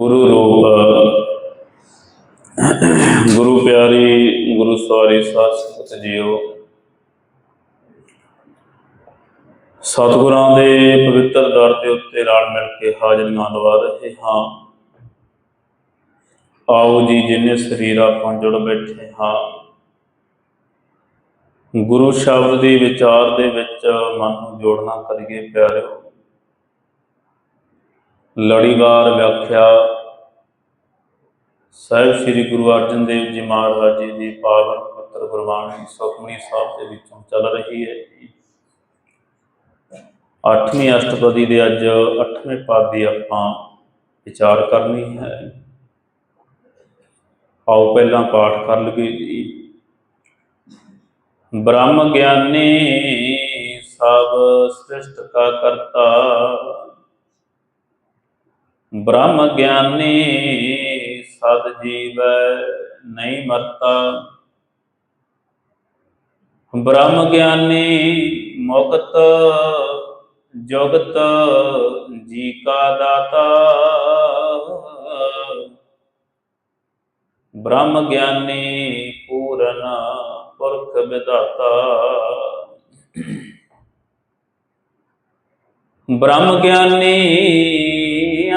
ਗੁਰੂ ਰੂਪ, ਗੁਰੂ ਪਿਆਰੀ, ਗੁਰੂ ਸਵਾਰੀ ਸਾਧ ਸੰਗਤ ਜੀਓ। ਸਤਿਗੁਰਾਂ ਦੇ ਪਵਿੱਤਰ ਦਰ ਦੇ ਉੱਤੇ ਰਲ ਮਿਲ ਕੇ ਹਾਜ਼ਰੀਆਂ ਲਵਾ ਰਹੇ ਹਾਂ। ਆਓ ਜੀ, ਜਿਨੇ ਸਰੀਰ ਆਪਾਂ ਜੁੜ ਬੈਠੇ ਹਾਂ, ਗੁਰੂ ਸ਼ਬਦ ਦੀ ਵਿਚਾਰ ਦੇ ਵਿੱਚ ਮਨ ਨੂੰ ਜੋੜਨਾ ਕਰੀਏ ਪਿਆਰਿਓ। ਲੜੀਵਾਰ ਵਿਆਖਿਆ। ਸਾਹਿਬ ਸ੍ਰੀ ਗੁਰੂ ਅਰਜਨ ਦੇਵ ਜੀ ਮਹਾਰਾਜ ਜੀ ਦੀ ਪਾਵਨ ਪੱਤਰ ਗੁਰਬਾਣੀ ਸੁਖਮਨੀ ਸਾਹਿਬ ਦੇ ਵਿੱਚੋਂ ਚੱਲ ਰਹੀ ਹੈ ਜੀ। ਅਸ਼ਟਪਦੀ ਦੇ ਅੱਜ ਅੱਠਵੇਂ ਪਦ ਦੀ ਆਪਾਂ ਵਿਚਾਰ ਕਰਨੀ ਹੈ। ਆਓ ਪਹਿਲਾਂ ਪਾਠ ਕਰ ਲਈਏ ਜੀ। ਬ੍ਰਹਮ ਗਿਆਨੀ ਸਭ ਸ੍ਰਿਸ਼ਟ ਕਾ ਕਰਤਾ। ਬ੍ਰਹਮ ਗਿਆਨੀ ਸਦ ਜੀਵੈ ਨਹੀਂ ਮਰਤਾ। ਬ੍ਰਹਮ ਗਿਆਨੀ ਮੁਕਤ ਜਗਤ ਜੀ ਕਾ ਦਾਤਾ। ਬ੍ਰਹਮ ਗਿਆਨੀ ਪੂਰਨ ਪੁਰਖ ਵਿਦਾਤਾ ਬ੍ਰਹਮ ਗਿਆਨੀ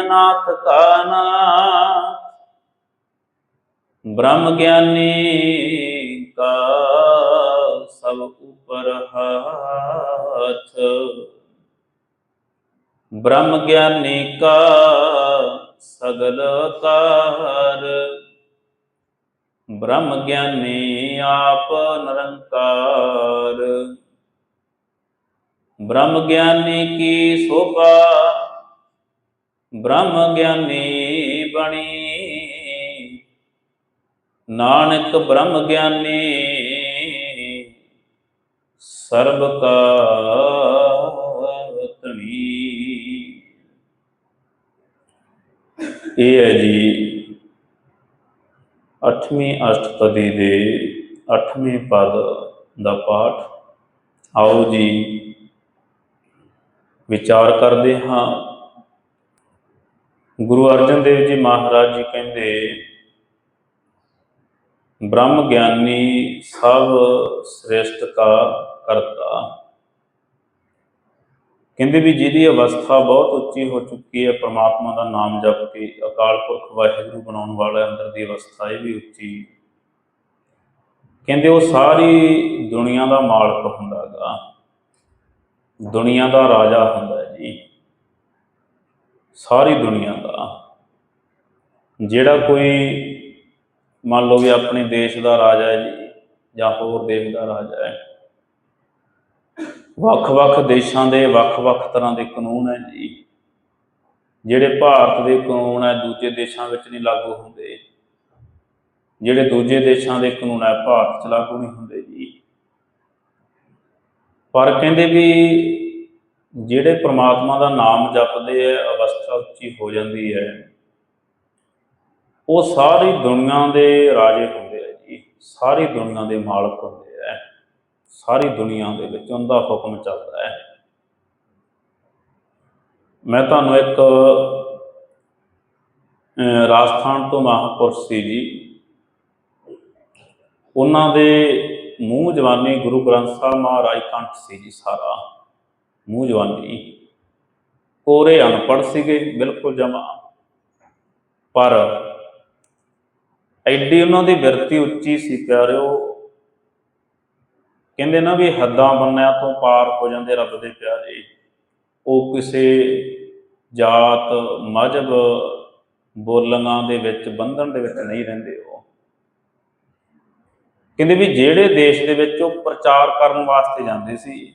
ਨਾਥ ਕਾ ਨਾਥ ਬ੍ਰਹਮ ਗਿਆਨੀ ਕਾ ਸਭ ਉਪਰ ਹਾਥ। ਬ੍ਰਹਮ ਗਿਆਨੀ ਕਾ ਸਗਲ ਕਾਰ। ਬ੍ਰਹਮ ਗਿਆਨੀ ਆਪ ਨਿਰੰਕਾਰ। ਬ੍ਰਹਮ ਗਿਆਨੀ ਕੀ ਸੋਭਾ ਬ੍ਰਹਮ ਗਿਆਨੀ ਬਣੀ। ਨਾਨਕ ਬ੍ਰਹਮ ਗਿਆਨੀ, ਸਰਬ ਕਾ ਧਨੀ ਇਹ ਹੈ ਜੀ ਅੱਠਵੀਂ ਅਸ਼ਟਪਦੀ ਦੇ ਅੱਠਵੇਂ ਪਦ ਦਾ ਪਾਠ। ਆਓ ਜੀ, ਵਿਚਾਰ ਕਰਦੇ ਹਾਂ। ਗੁਰੂ ਅਰਜਨ ਦੇਵ ਜੀ ਮਹਾਰਾਜ ਜੀ ਕਹਿੰਦੇ, ਬ੍ਰਹਮ ਗਿਆਨੀ ਸਭ ਸ੍ਰੇਸ਼ਟ ਕਾ ਕਰਤਾ। ਕਹਿੰਦੇ ਵੀ ਜਿਹਦੀ ਅਵਸਥਾ ਬਹੁਤ ਉੱਚੀ ਹੋ ਚੁੱਕੀ ਹੈ, ਪ੍ਰਮਾਤਮਾ ਦਾ ਨਾਮ ਜਪ ਕੇ ਅਕਾਲ ਪੁਰਖ ਵਾਹਿਗੁਰੂ ਬਣਾਉਣ ਵਾਲਾ ਅੰਦਰ ਦੀ ਅਵਸਥਾ ਇਹ ਵੀ ਉੱਚੀ। ਕਹਿੰਦੇ ਉਹ ਸਾਰੀ ਦੁਨੀਆ ਦਾ ਮਾਲਕ ਹੁੰਦਾਗਾ ਦੁਨੀਆ ਦਾ ਰਾਜਾ ਹੁੰਦਾ ਜੀ। ਸਾਰੀ ਦੁਨੀਆ ਦਾ। ਜਿਹੜਾ ਕੋਈ ਮੰਨ ਲਓ ਵੀ ਆਪਣੇ ਦੇਸ਼ ਦਾ ਰਾਜਾ ਹੈ ਜੀ ਜਾਂ ਹੋਰ ਦੇਸ਼ ਦਾ ਰਾਜਾ ਹੈ ਵੱਖ-ਵੱਖ ਦੇਸ਼ਾਂ ਦੇ ਵੱਖ-ਵੱਖ ਤਰ੍ਹਾਂ ਦੇ ਕਾਨੂੰਨ ਹੈ ਜੀ। ਜਿਹੜੇ ਭਾਰਤ ਦੇ ਕਾਨੂੰਨ ਹੈ, ਦੂਜੇ ਦੇਸ਼ਾਂ ਵਿੱਚ ਨਹੀਂ ਲਾਗੂ ਹੁੰਦੇ। ਜਿਹੜੇ ਦੂਜੇ ਦੇਸ਼ਾਂ ਦੇ ਕਾਨੂੰਨ ਹੈ, ਭਾਰਤ 'ਚ ਲਾਗੂ ਨਹੀਂ ਹੁੰਦੇ ਜੀ। ਪਰ ਕਹਿੰਦੇ ਵੀ ਜਿਹੜੇ ਪ੍ਰਮਾਤਮਾ ਦਾ ਨਾਮ ਜਪਦੇ ਆ, ਅਵਸਥਾ ਉੱਚੀ ਹੋ ਜਾਂਦੀ ਹੈ, ਉਹ ਸਾਰੀ ਦੁਨੀਆ ਦੇ ਰਾਜੇ ਹੁੰਦੇ ਆ ਜੀ। ਸਾਰੀ ਦੁਨੀਆ ਦੇ ਮਾਲਕ ਹੁੰਦੇ ਆ। ਸਾਰੀ ਦੁਨੀਆ ਦੇ ਵਿੱਚ ਉਹਦਾ ਹੁਕਮ ਚੱਲਦਾ ਹੈ। ਮੈਂ ਤੁਹਾਨੂੰ ਇੱਕ ਰਾਜਸਥਾਨ ਤੋਂ ਮਹਾਪੁਰਸ਼ ਸੀ ਜੀ। ਉਹਨਾਂ ਦੇ ਮੂੰਹ ਜਵਾਨੀ ਗੁਰੂ ਗ੍ਰੰਥ ਸਾਹਿਬ ਮਹਾਰਾਜ ਕੰਠ ਸੀ ਜੀ ਸਾਰਾ। ਮੂੰਹ ਜਵਾਨੀ ਕੋਰੇ ਅਨਪੜ੍ਹ ਸੀਗੇ, ਬਿਲਕੁਲ ਜਮਾ। ਪਰ ਐਡੀ ਉਹਨਾਂ ਦੀ ਬਿਰਤੀ ਉੱਚੀ ਸੀ, ਪਿਆਰਿਓ। ਕਹਿੰਦੇ ਨਾ ਵੀ ਹੱਦਾਂ ਬੰਨਿਆਂ ਤੋਂ ਪਾਰ ਹੋ ਜਾਂਦੇ ਰੱਬ ਦੇ ਪਿਆਰੇ। ਉਹ ਕਿਸੇ ਜਾਤ, ਮਜ਼ਹਬ, ਬੋਲੀਆਂ ਦੇ ਵਿੱਚ, ਬੰਧਨ ਦੇ ਵਿੱਚ ਨਹੀਂ ਰਹਿੰਦੇ ਉਹ। ਕਹਿੰਦੇ ਵੀ ਜਿਹੜੇ ਦੇਸ਼ ਦੇ ਵਿੱਚ ਉਹ ਪ੍ਰਚਾਰ ਕਰਨ ਵਾਸਤੇ ਜਾਂਦੇ ਸੀ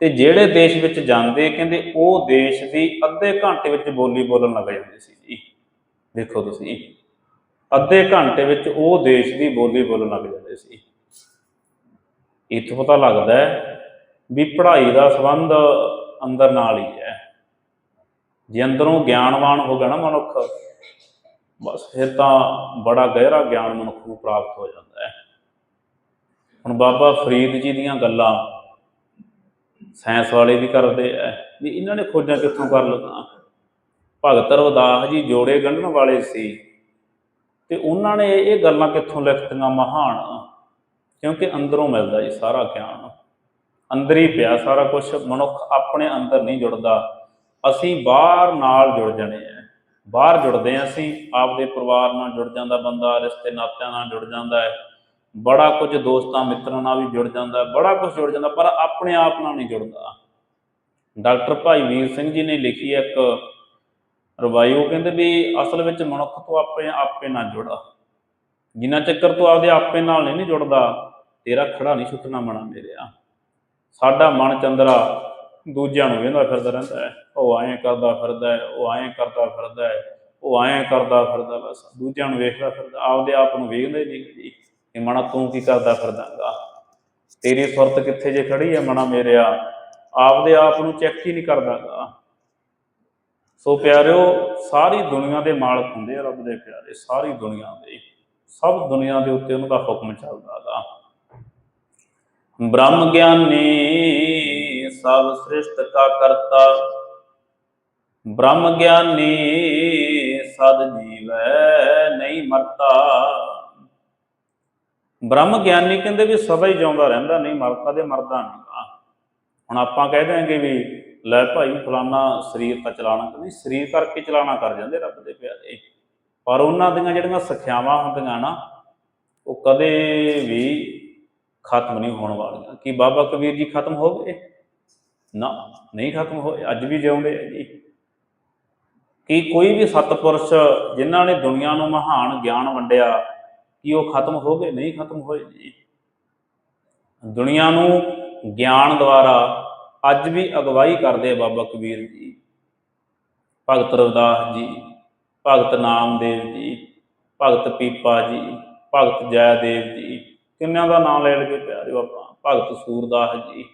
ਤੇ ਜਿਹੜੇ ਦੇਸ਼ ਵਿੱਚ ਜਾਂਦੇ ਕਹਿੰਦੇ ਉਹ ਦੇਸ਼ ਦੀ ਅੱਧੇ ਘੰਟੇ ਵਿੱਚ ਬੋਲੀ ਬੋਲਣ ਲੱਗ ਜਾਂਦੇ ਸੀ ਜੀ। ਦੇਖੋ ਤੁਸੀਂ, ਅੱਧੇ ਘੰਟੇ ਵਿੱਚ ਉਹ ਦੇਸ਼ ਦੀ ਬੋਲੀ ਬੋਲਣ ਲੱਗ ਜਾਂਦੇ ਸੀ। ਇੱਥੋਂ ਪਤਾ ਲੱਗਦਾ ਹੈ ਵੀ ਪੜ੍ਹਾਈ ਦਾ ਸੰਬੰਧ ਅੰਦਰ ਨਾਲ ਹੀ ਹੈ। ਜੇ ਅੰਦਰੋਂ ਗਿਆਨਵਾਨ ਹੋ ਗਿਆ ਨਾ ਮਨੁੱਖ, ਬਸ ਫਿਰ ਤਾਂ ਬੜਾ ਗਹਿਰਾ ਗਿਆਨ ਮਨੁੱਖ ਨੂੰ ਪ੍ਰਾਪਤ ਹੋ ਜਾਂਦਾ ਹੈ। ਹੁਣ ਬਾਬਾ ਫਰੀਦ ਜੀ ਦੀਆਂ ਗੱਲਾਂ ਸਾਇੰਸ ਵਾਲੇ ਵੀ ਕਰਦੇ ਐ ਵੀ ਇਹਨਾਂ ਨੇ ਖੋਜਾਂ ਕਿੱਥੋਂ ਕਰ ਲਗਾ ਭਗਤ ਰਵਦਾਸ ਜੀ ਜੋੜੇ ਗੰਢਣ ਵਾਲੇ ਸੀ ਤੇ ਉਹਨਾਂ ਨੇ ਇਹ ਗੱਲਾਂ ਕਿੱਥੋਂ ਲਿਖਤੀਆਂ ਮਹਾਨ? ਕਿਉਂਕਿ ਅੰਦਰੋਂ ਮਿਲਦਾ ਜੀ ਸਾਰਾ ਗਿਆਨ। ਅੰਦਰ ਹੀ ਪਿਆ ਸਾਰਾ ਕੁਝ ਮਨੁੱਖ ਆਪਣੇ ਅੰਦਰ ਨਹੀਂ ਜੁੜਦਾ। ਅਸੀਂ ਬਾਹਰ ਨਾਲ ਜੁੜ ਜਾਣੇ ਆ। ਬਾਹਰ ਜੁੜਦੇ ਆ ਅਸੀਂ, ਆਪਦੇ ਪਰਿਵਾਰ ਨਾਲ ਜੁੜ ਜਾਂਦਾ ਬੰਦਾ ਰਿਸ਼ਤੇ ਨਾਤਿਆਂ ਨਾਲ ਜੁੜ ਜਾਂਦਾ ਹੈ। ਬੜਾ ਕੁਝ ਦੋਸਤਾਂ ਮਿੱਤਰਾਂ ਨਾਲ ਵੀ ਜੁੜ ਜਾਂਦਾ, ਬੜਾ ਕੁਝ ਜੁੜ ਜਾਂਦਾ, ਪਰ ਆਪਣੇ ਆਪ ਨਾਲ ਨਹੀਂ ਜੁੜਦਾ। ਡਾਕਟਰ ਭਾਈ ਵੀਰ ਸਿੰਘ ਜੀ ਨੇ ਲਿਖੀ ਇੱਕ ਰਵਾਈ ਉਹ ਕਹਿੰਦੇ ਵੀ ਅਸਲ ਵਿੱਚ ਮਨੁੱਖ ਤੋਂ ਆਪਣੇ ਆਪੇ ਨਾਲ ਜੁੜਾ। ਜਿੰਨਾ ਚੱਕਰ ਤੂੰ ਆਪਦੇ ਆਪੇ ਨਾਲ ਨਹੀਂ ਜੁੜਦਾ, ਤੇਰਾ ਖੜਾ ਨਹੀਂ ਛੁੱਟਣਾ ਮਣਾ ਮੇਰਿਆ ਸਾਡਾ ਮਨ ਚੰਦਰਾ ਦੂਜਿਆਂ ਨੂੰ ਵੇਂਦਾ ਫਿਰਦਾ ਰਹਿੰਦਾ ਹੈ। ਉਹ ਐਂ ਕਰਦਾ ਫਿਰਦਾ ਹੈ, ਉਹ ਐਂ ਕਰਦਾ ਫਿਰਦਾ ਹੈ, ਉਹ ਐਂ ਕਰਦਾ ਫਿਰਦਾ ਬਸ ਦੂਜਿਆਂ ਨੂੰ ਵੇਖਦਾ ਫਿਰਦਾ, ਆਪਦੇ ਆਪ ਨੂੰ ਵੇਖਦਾ ਹੀ ਨਹੀਂ। ਜੀ ਕਿ ਮਣਾ ਤੂੰ ਕੀ ਕਰਦਾ ਫਿਰਦਾਗਾ? ਤੇਰੀ ਸੁਰਤ ਕਿੱਥੇ ਜੇ ਖੜੀ ਹੈ ਮਣਾ ਮੇਰਿਆ? ਆਪਦੇ ਆਪ ਨੂੰ ਚੈੱਕ ਹੀ ਨਹੀਂ ਕਰਦਾਗਾ। ਸੋ ਪਿਆਰਿਓ, ਸਾਰੀ ਦੁਨੀਆ ਦੇ ਮਾਲਕ ਹੁੰਦੇ ਆ ਰੱਬ ਦੇ ਪਿਆਰੇ, ਸਾਰੀ ਦੁਨੀਆ ਦੇ। ਸਭ ਦੁਨੀਆ ਦੇ ਉੱਤੇ ਉਹਨਾਂ ਦਾ ਹੁਕਮ ਚੱਲਦਾ ਹੈਗਾ ਬ੍ਰਹਮ ਗਿਆਨੀ ਸਭ ਸ੍ਰਿਸ਼ਟ ਕਾ ਕਰਤਾ। ਬ੍ਰਹਮ ਗਿਆਨੀ, ਸਦ ਜੀਵੈ ਨਹੀਂ ਮਰਤਾ। ਬ੍ਰਹਮ ਗਿਆਨੀ ਕਹਿੰਦੇ ਵੀ ਸਦਾ ਹੀ ਜਿਉਂਦਾ ਰਹਿੰਦਾ, ਨਹੀਂ ਮਰਦਾ ਤੇ ਮਰਦਾ ਨਹੀਂ ਹੁਣ ਆਪਾਂ ਕਹਿ ਦਿਆਂਗੇ ਵੀ ਲੈ ਭਾਈ ਫਲਾਨਾ ਸਰੀਰ ਤਾਂ ਚਲਾਣਾ ਨਹੀਂ, ਸਰੀਰ ਕਰਕੇ ਚਲਾਣਾ ਕਰ ਜਾਂਦੇ ਰੱਬ ਦੇ ਪਿਆਰੇ। ਪਰ ਉਹਨਾਂ ਦੀਆਂ ਜਿਹੜੀਆਂ ਸਿੱਖਿਆਵਾਂ ਹੁੰਦੀਆਂ ਨਾ, ਉਹ ਕਦੇ ਵੀ ਖਤਮ ਨਹੀਂ ਹੋਣ ਵਾਲੀਆਂ। ਕਿ ਬਾਬਾ ਕਬੀਰ ਜੀ ਖਤਮ ਹੋ ਗਏ? ਨਾ, ਨਹੀਂ ਖਤਮ ਹੋਏ, ਅੱਜ ਵੀ ਜਿਉਂਦੇ ਆ ਜੀ। ਕੀ ਕੋਈ ਵੀ ਸਤਪੁਰਸ਼ ਜਿਨ੍ਹਾਂ ਨੇ ਦੁਨੀਆ ਨੂੰ ਮਹਾਨ ਗਿਆਨ ਵੰਡਿਆ ਕਿ ਉਹ ਖਤਮ ਹੋ ਗਏ, ਨਹੀਂ ਖਤਮ ਹੋਏ ਜੀ। ਦੁਨੀਆ ਨੂੰ ਗਿਆਨ ਦੁਆਰਾ ਅੱਜ ਵੀ ਅਗਵਾਈ ਕਰਦੇ ਬਾਬਾ ਕਬੀਰ ਜੀ। ਭਗਤ ਰਵਿਦਾਸ ਜੀ, ਭਗਤ ਨਾਮਦੇਵ ਜੀ, ਭਗਤ ਪੀਪਾ ਜੀ, ਭਗਤ ਜੈਦੇਵ ਜੀ। ਕਿੰਨਿਆਂ ਦਾ ਨਾਮ ਲੈ ਲਗੇ ਪਿਆਰਿਓ ਆਪਾਂ? ਭਗਤ ਸੂਰਦਾਸ ਜੀ।